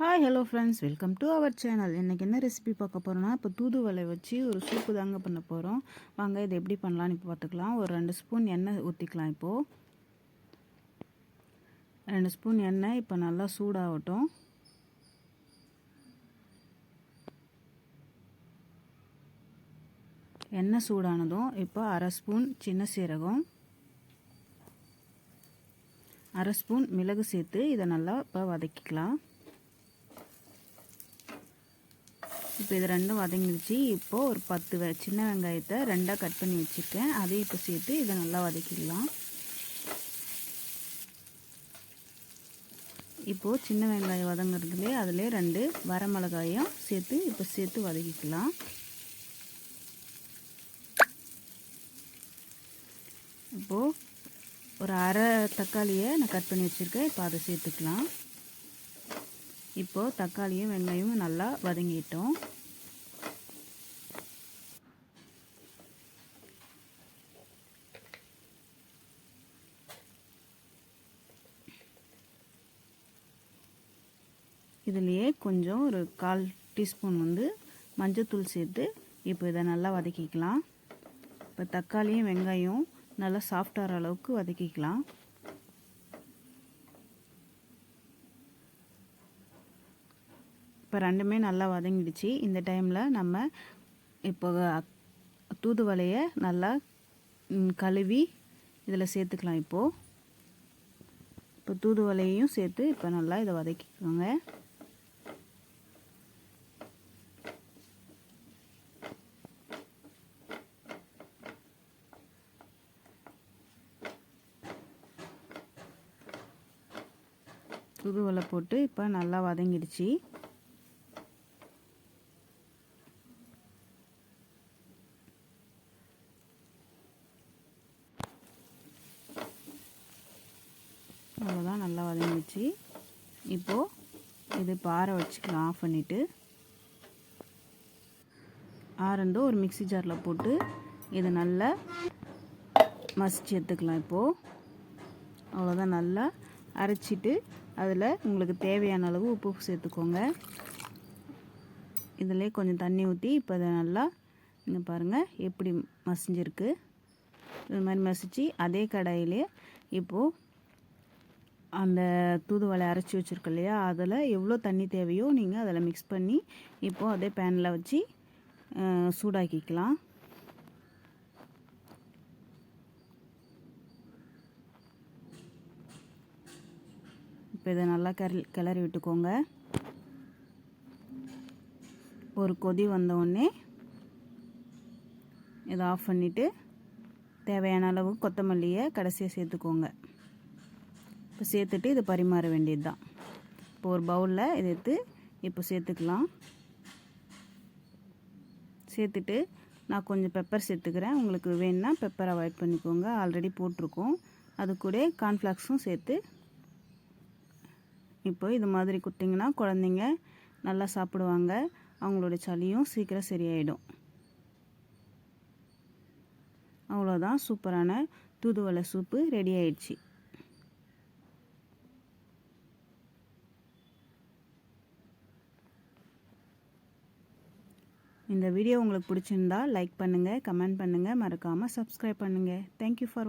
Hi hello friends welcome to our channel இன்றைக்கி என்ன recipe பார்க்க போகிறோன்னா இப்போ தூதுவளை வச்சு ஒரு சூப்பு தாங்க பண்ண போகிறோம் வாங்க இது எப்படி பண்ணலான்னு இப்போ பார்த்துக்கலாம். ஒரு ரெண்டு ஸ்பூன் எண்ணெய் ஊற்றிக்கலாம் இப்போது ரெண்டு ஸ்பூன் எண்ணெய் இப்போ நல்லா சூடாகட்டும். எண்ணெய் சூடானதும் இப்போ அரை ஸ்பூன் சின்ன சீரகம். அரை ஸ்பூன் மிளகு சேர்த்து இதை நல்லா இப்போ வதக்கிக்கலாம். இப்போ இது ரெண்டும் வதங்கிடுச்சு. இப்போது ஒரு பத்து வெ சின்ன வெங்காயத்தை ரெண்டாக கட் பண்ணி வச்சுருக்கேன். அதையும் இப்போ சேர்த்து இதை நல்லா வதக்கிடலாம். இப்போது சின்ன வெங்காயம் வதங்குறதுலே அதிலே ரெண்டு வரமிளகாயும் சேர்த்து இப்போ சேர்த்து வதக்கிக்கலாம். இப்போது ஒரு அரை தக்காளியை நான் கட் பண்ணி வச்சுருக்கேன். இப்போ அதை சேர்த்துக்கலாம். இப்போது தக்காளியும் வெங்காயமும் நல்லா வதங்கிட்டோம். இதுலேயே கொஞ்சம் ஒரு கால் டீஸ்பூன் வந்து மஞ்சத்தூள் சேர்த்து இப்போ இதை நல்லா வதக்கிக்கலாம். இப்போ தக்காளியும் வெங்காயம் நல்லா சாஃப்டாகிற அளவுக்கு வதக்கிக்கலாம். இப்போ ரெண்டுமே நல்லா வதங்கிடுச்சு. இந்த டைமில் நம்ம இப்போ தூதுவலையை நல்லா கழுவி இதில் சேர்த்துக்கலாம் இப்போது இப்போ தூதுவலையையும் சேர்த்து இப்போ நல்லா இதை வதக்கிக்கோங்க. தூதுவளை போட்டு இப்போ நல்லா வதங்கிடுச்சு. அவ்வளோதான் நல்லா வதங்கிச்சு இப்போது இது பாறை வச்சுக்கலாம் ஆஃப் பண்ணிவிட்டு ஆரந்தோ ஒரு மிக்சி ஜாரில் போட்டு இதை நல்லா மசிச்சு எடுத்துக்கலாம் இப்போது அவ்வளோதான் நல்லா அரைச்சிட்டு அதில் உங்களுக்கு தேவையான அளவு உப்பு சேர்த்துக்கோங்க. இதிலே கொஞ்சம் தண்ணி ஊற்றி இப்போ அதை நல்லா இங்கே பாருங்கள் எப்படி மசிஞ்சிருக்கு. இது மாதிரி மசித்து அதே கடாயிலே இப்போது அந்த தூதுவளை அரைச்சி வச்சுருக்கோம் இல்லையா? அதில் எவ்வளோ தண்ணி தேவையோ நீங்கள் அதில் மிக்ஸ் பண்ணி இப்போது அதே பேனில் வச்சு சூடாக்கிக்கலாம். இப்போ இதை நல்லா கரி கிளறி விட்டுக்கோங்க. ஒரு கொதி வந்தவுடனே இதை ஆஃப் பண்ணிவிட்டு தேவையான அளவு கொத்தமல்லியை கடைசியாக சேர்த்துக்கோங்க. இப்போ சேர்த்துட்டு இதை பரிமாற வேண்டியது தான் இப்போ ஒரு பவுலில் இதை எடுத்து இப்போ சேர்த்துக்கலாம். சேர்த்துட்டு நான் கொஞ்சம் பெப்பர் சேர்த்துக்கிறேன். உங்களுக்கு வேணுன்னா பெப்பர் அவாய்ட் பண்ணிக்கோங்க. ஆல்ரெடி போட்டிருக்கோம். அது கூட கார்ன்ஃப்ளாக்ஸும் சேர்த்து இப்போ இது மாதிரி கொடுத்திங்கன்னா குழந்தைங்க நல்லா சாப்பிடுவாங்க. அவங்களோட சளியும் சீக்கிரம் சரியாயிடும். அவ்வளோதான் சூப்பரான தூதுவளை சூப்பு ரெடி ஆயிடுச்சு. இந்த வீடியோ உங்களுக்கு பிடிச்சிருந்தா லைக் பண்ணுங்கள் கமெண்ட் பண்ணுங்கள் மறக்காமல் சப்ஸ்கிரைப் பண்ணுங்கள் தேங்க்யூ ஃபார்